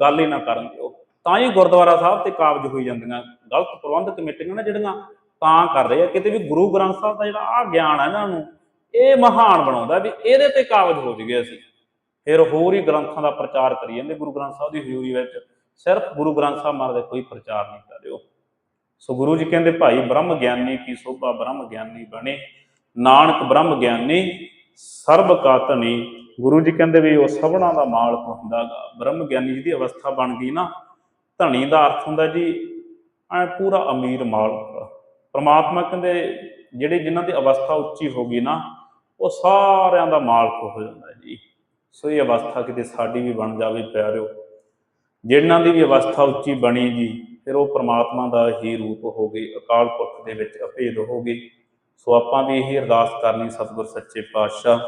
ਗੱਲ ਹੀ ਨਾ ਕਰਨ ਦਿਓ। ਤਾਂ ਹੀ ਗੁਰਦੁਆਰਾ ਸਾਹਿਬ ਤੇ ਕਾਬਜ ਹੋਈ ਜਾਂਦੀਆਂ। ਗਲਤ ਪ੍ਰਬੰਧ ਕਮੇਟੀਆਂ ਨਾ ਜਿਹੜੀਆਂ ਤਾਂ ਕਰ ਰਹੇ ਆ। ਕਿਤੇ ਵੀ ਗੁਰੂ ਗ੍ਰੰਥ ਸਾਹਿਬ ਦਾ ਜਿਹੜਾ ਆ ਗਿਆਨ ਹੈ ਇਹਨਾਂ ਨੂੰ, ਇਹ ਮਹਾਨ ਬਣਾਉਂਦਾ ਵੀ ਇਹਦੇ ਤੇ ਕਾਬਜ ਹੋ ਜਗੇ ਅਸੀਂ। ਫਿਰ ਹੋਰ ਹੀ ਗ੍ਰੰਥਾਂ ਦਾ ਪ੍ਰਚਾਰ ਕਰੀ ਜਾਂਦੇ, ਗੁਰੂ ਗ੍ਰੰਥ ਸਾਹਿਬ ਦੀ ਹਜ਼ੂਰੀ ਵਿੱਚ ਸਿਰਫ ਗੁਰੂ ਗ੍ਰੰਥ ਸਾਹਿਬ ਮਹਾਰਾਜ ਦਾ ਕੋਈ ਪ੍ਰਚਾਰ ਨਹੀਂ ਕਰ ਰਿਓ ਸੋ ਗੁਰੂ ਜੀ ਕਹਿੰਦੇ, ਭਾਈ ਬ੍ਰਹਮ ਗਿਆਨੀ ਕੀ ਸੋਭਾ ਬ੍ਰਹਮ ਗਿਆਨੀ ਬਣੇ, ਨਾਨਕ ਬ੍ਰਹਮ ਗਿਆਨੀ ਸਰਬ ਕਾ ਧਨੀ ਗੁਰੂ ਜੀ ਕਹਿੰਦੇ ਵੀ ਉਹ ਸਭਨਾ ਦਾ ਮਾਲਕ ਹੁੰਦਾਗਾ ਬ੍ਰਹਮ ਗਿਆਨੀ ਜੀ ਦੀ ਅਵਸਥਾ ਬਣ ਗਈ ਨਾ ਧਨੀ ਦਾ ਅਰਥ ਹੁੰਦਾ ਜੀ, ਐ ਪੂਰਾ ਅਮੀਰ ਮਾਲਕ। ਪ੍ਰਮਾਤਮਾ ਕਹਿੰਦੇ, ਜਿਹੜੇ ਜਿਨ੍ਹਾਂ ਦੀ ਅਵਸਥਾ ਉੱਚੀ ਹੋ ਗਈ ਨਾ, ਉਹ ਸਾਰਿਆਂ ਦਾ ਮਾਲਕ ਹੋ ਜਾਂਦਾ ਜੀ। ਸੋ ਇਹ ਅਵਸਥਾ ਕਿਤੇ ਸਾਡੀ ਵੀ ਬਣ ਜਾਵੇ ਪਿਆਰਿਓ। ਜਿਨ੍ਹਾਂ ਦੀ ਵੀ ਅਵਸਥਾ ਉੱਚੀ ਬਣੀ ਜੀ, ਫਿਰ ਉਹ ਪ੍ਰਮਾਤਮਾ ਦਾ ਹੀ ਰੂਪ ਹੋ ਗਈ ਅਕਾਲ ਪੁਰਖ ਦੇ ਵਿੱਚ ਅਭੇਦ ਹੋ ਗਏ। ਸੋ ਆਪਾਂ ਵੀ ਇਹ ਅਰਦਾਸ ਕਰਨੀ ਸਤਿਗੁਰ ਸੱਚੇ ਪਾਤਸ਼ਾਹ,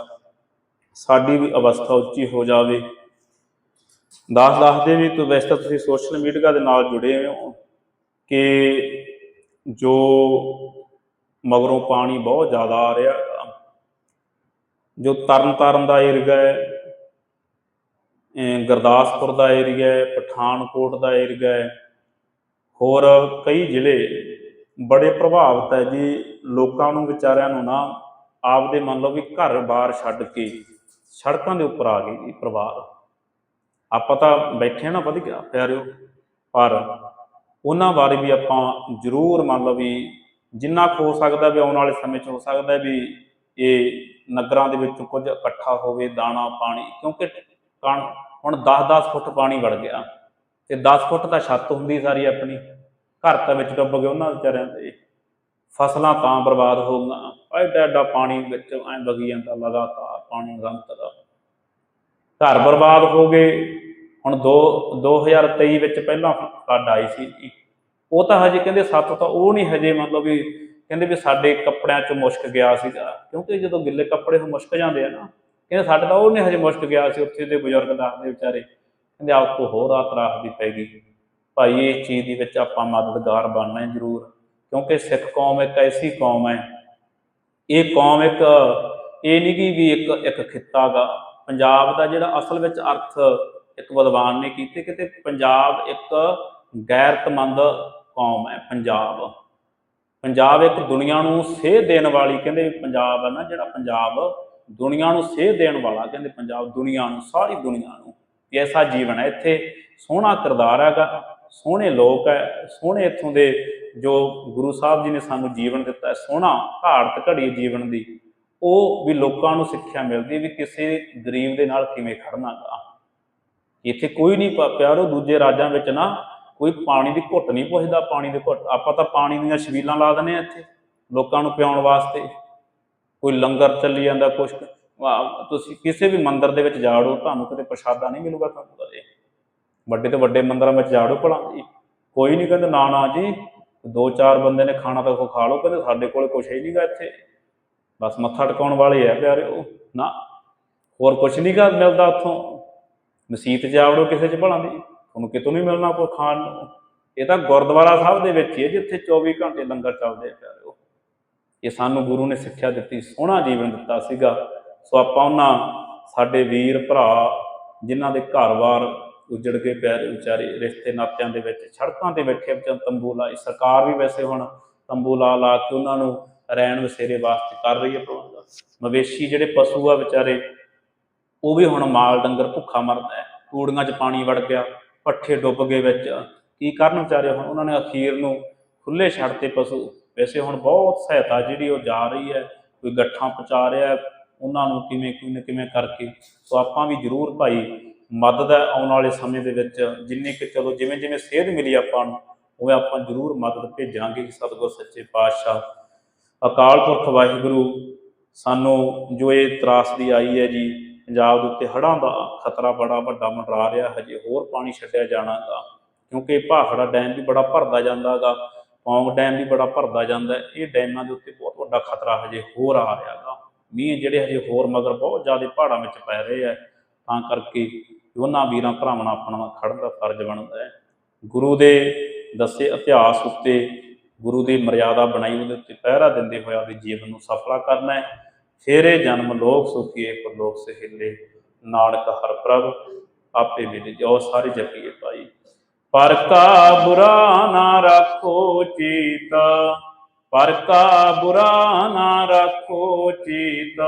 ਸਾਡੀ ਵੀ ਅਵਸਥਾ ਉੱਚੀ ਹੋ ਜਾਵੇ। ਦਾਸ ਦੱਸਦੇ ਵੀ ਤੂੰ ਵੈਸੇ ਤਾਂ ਤੁਸੀਂ ਸੋਸ਼ਲ ਮੀਡੀਆ ਦੇ ਨਾਲ ਜੁੜੇ ਹੋਏ ਹੋ ਕਿ ਜੋ ਮਗਰੋਂ ਪਾਣੀ ਬਹੁਤ ਜ਼ਿਆਦਾ ਆ ਰਿਹਾ, ਜੋ ਤਰਨ ਤਾਰਨ ਦਾ ਏਰੀਆ ਹੈ ਗੁਰਦਾਸਪੁਰ ਦਾ ਏਰੀਆ ਹੈ, ਪਠਾਨਕੋਟ ਦਾ ਏਰੀਆ ਹੈ। ਹੋਰ ਕਈ ਜ਼ਿਲ੍ਹੇ ਬੜੇ ਪ੍ਰਭਾਵਿਤ ਹੈ ਜੀ, ਲੋਕਾਂ ਨੂੰ, ਵਿਚਾਰਿਆਂ ਨੂੰ ਨਾ ਆਪਦੇ ਮੰਨ ਲਓ ਵੀ ਘਰ-ਬਾਰ ਛੱਡ ਕੇ ਸੜਕਾਂ ਦੇ ਉੱਪਰ ਆ ਗਏ ਜੀ ਪਰਿਵਾਰ। ਆਪਾਂ ਤਾਂ ਬੈਠੇ ਆ ਨਾ ਵਧੀਆ, ਪਿਆਰਿਓ, ਪਰ ਉਹਨਾਂ ਬਾਰੇ ਵੀ ਆਪਾਂ ਜ਼ਰੂਰ ਮੰਨ ਲਓ ਵੀ ਜਿੰਨਾ ਕੁ ਹੋ ਸਕਦਾ ਵੀ ਆਉਣ ਵਾਲੇ ਸਮੇਂ 'ਚ ਹੋ ਸਕਦਾ ਵੀ ਇਹ ਨਗਰਾਂ ਦੇ ਵਿੱਚ ਕੁਝ ਇਕੱਠਾ ਹੋਵੇ, ਦਾਣਾ, ਪਾਣੀ, ਕਿਉਂਕਿ ਕਣ। ਹੁਣ 10-10 ਫੁੱਟ ਪਾਣੀ ਵੜ ਗਿਆ। ਤੇ 10 ਫੁੱਟ ਤਾਂ ਛੱਤ ਹੁੰਦੀ ਸਾਰੀ ਆਪਣੀ। ਘਰ ਤਾਂ ਵਿੱਚ ਡੁੱਬ ਗਏ ਉਹਨਾਂ ਵਿਚਾਰਿਆਂ ਦੇ। ਫਸਲਾਂ ਤਾਂ ਬਰਬਾਦ ਹੋ ਗਈਆਂ। ਐਡਾ ਐਡਾ ਪਾਣੀ ਵਿੱਚ ਐ ਵਗੀ ਜਾਂਦਾ ਲਗਾਤਾਰ, ਪਾਣੀ ਨਿਰੰਤਰ। ਘਰ ਬਰਬਾਦ ਹੋ ਗਏ। ਹੁਣ 2 2023 ਵਿੱਚ ਪਹਿਲਾਂ ਫਲੱਡ ਆਈ ਸੀ ਉਹ ਤਾਂ ਹਜੇ ਕਹਿੰਦੇ ਸੱਤ ਤਾਂ ਉਹ ਨਹੀਂ ਹਜੇ ਮਤਲਬ ਵੀ ਕਹਿੰਦੇ ਵੀ ਸਾਡੇ ਕੱਪੜਿਆਂ 'ਚ ਮੁਸ਼ਕ ਗਿਆ ਸੀਗਾ। ਕਿਉਂਕਿ ਜਦੋਂ ਗਿੱਲੇ ਕੱਪੜੇ ਹੋ ਮੁਸ਼ਕ ਜਾਂਦੇ ਆ ਨਾ। ਕਹਿੰਦੇ ਸਾਡੇ ਤਾਂ ਉਹਨੇ ਹਜੇ ਮੁਸ਼ਕ ਗਿਆ ਸੀ ਉੱਥੇ ਦੇ ਬਜ਼ੁਰਗ ਦੱਸਦੇ ਵਿਚਾਰੇ। ਕਹਿੰਦੇ ਆਪ ਤੋਂ ਹੋਰ ਰਾਤ ਰਾਤ ਦੀ ਪੈ ਗਈ। ਭਾਈ ਇਸ ਚੀਜ਼ ਦੇ ਵਿੱਚ ਆਪਾਂ ਮਦਦਗਾਰ ਬਣਨਾ ਹੈ ਜ਼ਰੂਰ, ਕਿਉਂਕਿ ਸਿੱਖ ਕੌਮ ਇੱਕ ਐਸੀ ਕੌਮ ਹੈ। ਇਹ ਕੌਮ ਇੱਕ, ਇਹ ਨਹੀਂ ਕਿ ਵੀ ਇੱਕ ਇੱਕ ਖਿੱਤਾ ਗਾ। ਪੰਜਾਬ ਦਾ ਜਿਹੜਾ ਅਸਲ ਵਿੱਚ ਅਰਥ ਇੱਕ ਵਿਦਵਾਨ ਨੇ ਕੀਤੇ ਕਿਤੇ ਪੰਜਾਬ ਇੱਕ ਗੈਰਤਮੰਦ ਕੌਮ ਹੈ, ਪੰਜਾਬ। ਪੰਜਾਬ ਇੱਕ ਦੁਨੀਆ ਨੂੰ ਸੇਧ ਦੇਣ ਵਾਲੀ, ਕਹਿੰਦੇ ਪੰਜਾਬ ਹੈ ਨਾ ਜਿਹੜਾ ਪੰਜਾਬ ਦੁਨੀਆ ਨੂੰ ਸੇਧ ਦੇਣ ਵਾਲਾ, ਕਹਿੰਦੇ ਪੰਜਾਬ ਦੁਨੀਆ ਨੂੰ, ਸਾਰੀ ਦੁਨੀਆ ਨੂੰ, ਵੀ ਐਸਾ ਜੀਵਨ ਹੈ। ਇੱਥੇ ਸੋਹਣਾ ਕਿਰਦਾਰ ਹੈਗਾ, ਸੋਹਣੇ ਲੋਕ ਹੈ, ਸੋਹਣੇ ਇੱਥੋਂ ਦੇ ਜੋ ਗੁਰੂ ਸਾਹਿਬ ਜੀ ਨੇ ਸਾਨੂੰ ਜੀਵਨ ਦਿੱਤਾ ਹੈ, ਸੋਹਣਾ ਭਾਰਤ ਘੜੀ ਜੀਵਨ ਦੀ, ਉਹ ਵੀ ਲੋਕਾਂ ਨੂੰ ਸਿੱਖਿਆ ਮਿਲਦੀ ਵੀ ਕਿਸੇ ਗਰੀਬ ਦੇ ਨਾਲ ਕਿਵੇਂ ਖੜਨਾ ਗਾ। ਇੱਥੇ ਕੋਈ ਨਹੀਂ ਪ- ਪਿਆਰੋ, ਦੂਜੇ ਰਾਜਾਂ ਵਿੱਚ ਨਾ ਕੋਈ ਪਾਣੀ ਦੀ ਘੁੱਟ ਨਹੀਂ ਪੁੱਛਦਾ, ਪਾਣੀ ਦੇ ਘੁੱਟ, ਆਪਾਂ ਤਾਂ ਪਾਣੀ ਦੀਆਂ ਛਬੀਲਾਂ ਲਾ ਦਿੰਦੇ ਆ ਇੱਥੇ, ਲੋਕਾਂ ਨੂੰ ਪਿਆਉਣ ਵਾਸਤੇ। ਕੋਈ ਲੰਗਰ ਚੱਲੀ ਜਾਂਦਾ, ਕੁਛ ਤੁਸੀਂ ਕਿਸੇ ਵੀ ਮੰਦਿਰ ਦੇ ਵਿੱਚ ਜਾੜੋ, ਤੁਹਾਨੂੰ ਕਿਤੇ ਪ੍ਰਸ਼ਾਦਾ ਨਹੀਂ ਮਿਲੂਗਾ ਤੁਹਾਨੂੰ ਕਦੇ। ਵੱਡੇ ਤੋਂ ਵੱਡੇ ਮੰਦਿਰਾਂ ਵਿੱਚ ਜਾੜੋ ਭਲਾ ਜੀ। ਕੋਈ ਨਹੀਂ ਕਹਿੰਦਾ, ਨਾ ਨਾ ਜੀ, ਦੋ ਚਾਰ ਬੰਦੇ ਨੇ ਖਾਣਾ ਤਾਂ ਉਹ ਖਾ ਲਓ, ਕਹਿੰਦੇ, ਸਾਡੇ ਕੋਲ ਕੁਛ ਹੈ ਨਹੀਂਗਾ ਇੱਥੇ। ਬਸ ਮੱਥਾ ਟਿਕਾਉਣ ਵਾਲੇ ਆ ਪਿਆਰੇ ਉਹ। ਨਾ, ਹੋਰ ਕੁਛ ਨਹੀਂਗਾ ਮਿਲਦਾ ਉੱਥੋਂ। ਮਸਜਿਦ ਜਾਵੜੋ ਕਿਸੇ ਚ ਭਲਾ ਦੀ ਤੁਹਾਨੂੰ ਕਿਤੋਂ ਨਹੀਂ ਮਿਲਣਾ ਕੋਈ ਖਾਣ ਨੂੰ। ਇਹ ਤਾਂ ਗੁਰਦੁਆਰਾ ਸਾਹਿਬ ਦੇ ਵਿੱਚ ਹੀ ਹੈ, ਜਿੱਥੇ 24 ਘੰਟੇ ਲੰਗਰ ਚੱਲਦੇ ਆ ਪਿਆਰੇ ਕਿ ਸਾਨੂੰ ਗੁਰੂ ਨੇ ਸਿੱਖਿਆ ਦਿੱਤੀ, ਸੋਹਣਾ ਜੀਵਨ ਦਿੱਤਾ ਸੀਗਾ। ਸੋ ਆਪਾਂ ਉਹਨਾਂ, ਸਾਡੇ ਵੀਰ ਭਰਾ ਜਿਨ੍ਹਾਂ ਦੇ ਘਰ-ਬਾਰ ਉਜੜ ਕੇ ਪਿਆਰੇ ਵਿਚਾਰੇ, ਰਿਸ਼ਤੇ ਨਾਤਿਆਂ ਦੇ ਵਿੱਚ, ਸੜਕਾਂ ਤੇ ਬੈਠੇ ਵਿਚਾਰ, ਤੰਬੂ ਲਾਏ ਸਰਕਾਰ ਵੀ ਵੈਸੇ ਹੁਣ ਤੰਬੂ ਲਾ ਲਾ ਕੇ ਉਹਨਾਂ ਨੂੰ ਰਹਿਣ ਵਸੇਰੇ ਵਾਸਤੇ ਕਰ ਰਹੀ ਹੈ ਪ੍ਰਬੰਧ। ਮਵੇਸ਼ੀ ਜਿਹੜੇ ਪਸ਼ੂ ਆ ਵਿਚਾਰੇ, ਉਹ ਵੀ ਹੁਣ ਮਾਲ ਡੰਗਰ ਭੁੱਖਾ ਮਰਦਾ ਹੈ। ਕੂੜੀਆਂ 'ਚ ਪਾਣੀ ਵੜ ਗਿਆ, ਪੱਠੇ ਡੁੱਬ ਗਏ ਵਿੱਚ। ਕੀ ਕਰਨ ਵਿਚਾਰੇ ਹੁਣ? ਉਹਨਾਂ ਨੇ ਅਖੀਰ ਨੂੰ ਖੁੱਲੇ ਛੱਡਤੇ ਪਸ਼ੂ ਵੈਸੇ ਹੁਣ ਬਹੁਤ ਸਹਾਇਤਾ ਜਿਹੜੀ ਉਹ ਜਾ ਰਹੀ ਹੈ, ਕੋਈ ਗੱਠਾਂ ਪਹੁੰਚਾ ਰਿਹਾ ਉਹਨਾਂ ਨੂੰ ਕਿਵੇਂ ਕਿਵੇਂ ਕਿਵੇਂ ਕਰਕੇ। ਸੋ ਆਪਾਂ ਵੀ ਜ਼ਰੂਰ ਭਾਈ ਮਦਦ ਹੈ ਆਉਣ ਵਾਲੇ ਸਮੇਂ ਦੇ ਵਿੱਚ, ਜਿੰਨੇ ਕਿ ਚਲੋ ਜਿਵੇਂ ਜਿਵੇਂ ਸੇਧ ਮਿਲੀ ਆਪਾਂ ਨੂੰ ਉਹ ਆਪਾਂ ਜ਼ਰੂਰ ਮਦਦ ਭੇਜਾਂਗੇ ਕਿ ਸਤਿਗੁਰ ਸੱਚੇ ਪਾਤਸ਼ਾਹ। ਅਕਾਲ ਪੁਰਖ ਵਾਹਿਗੁਰੂ, ਸਾਨੂੰ ਜੋ ਇਹ ਤਰਾਸਦੀ ਆਈ ਹੈ ਜੀ, ਪੰਜਾਬ ਦੇ ਉੱਤੇ ਹੜ੍ਹਾਂ ਦਾ ਖਤਰਾ ਬੜਾ ਵੱਡਾ ਮੰਡਰਾ ਰਿਹਾ, ਹਜੇ ਹੋਰ ਪਾਣੀ ਛੱਡਿਆ ਜਾਣਾਗਾ, ਕਿਉਂਕਿ ਭਾਖੜਾ ਡੈਮ ਵੀ ਬੜਾ ਭਰਦਾ ਜਾਂਦਾਗਾ। ਪੌਂਗ ਡੈਮ ਵੀ ਬੜਾ ਭਰਦਾ ਜਾਂਦਾ ਇਹ ਡੈਮਾਂ ਦੇ ਉੱਤੇ ਬਹੁਤ ਵੱਡਾ ਖਤਰਾ ਹਜੇ ਹੋਰ ਆ ਰਿਹਾ ਰਿਹਾਗਾ ਮੀਂਹ ਜਿਹੜੇ ਹਜੇ ਹੋਰ ਮਗਰ ਬਹੁਤ ਜ਼ਿਆਦਾ ਪਹਾੜਾਂ ਵਿੱਚ ਪੈ ਰਹੇ ਆ। ਤਾਂ ਕਰਕੇ ਉਹਨਾਂ ਵੀਰਾਂ ਭਰਾਵਾਂ ਨਾਲ ਆਪਣਾ ਖੜਨ ਦਾ ਫਰਜ਼ ਬਣਦਾ ਹੈ। ਗੁਰੂ ਦੇ ਦੱਸੇ ਇਤਿਹਾਸ ਉੱਤੇ, ਗੁਰੂ ਦੀ ਮਰਿਆਦਾ ਬਣਾਈ ਉਹਦੇ ਉੱਤੇ ਪਹਿਰਾ ਦਿੰਦੇ ਹੋਇਆ ਉਹਦੇ ਜੀਵਨ ਨੂੰ ਸਫਲਾ ਕਰਨਾ ਹੈ। ਫੇਰੇ ਜਨਮ ਲੋਕ ਸੁਖੀਏ ਪਰਲੋਕ ਸਹਿਲੇ। ਨਾਨਕ ਹਰ ਪ੍ਰਭ, ਆਪੇ ਮਿਲੇ ਜੋ ਸਾਰੇ ਜਪੀਏ ਭਾਈ। ਪਰ ਕਾ ਬੁਰਾ ਨਾ ਰੱਖੋ ਚੀਤ ਪਰ ਕਾ ਬੁਰਾ ਨਾ ਰੱਖੋ ਚੀਤ।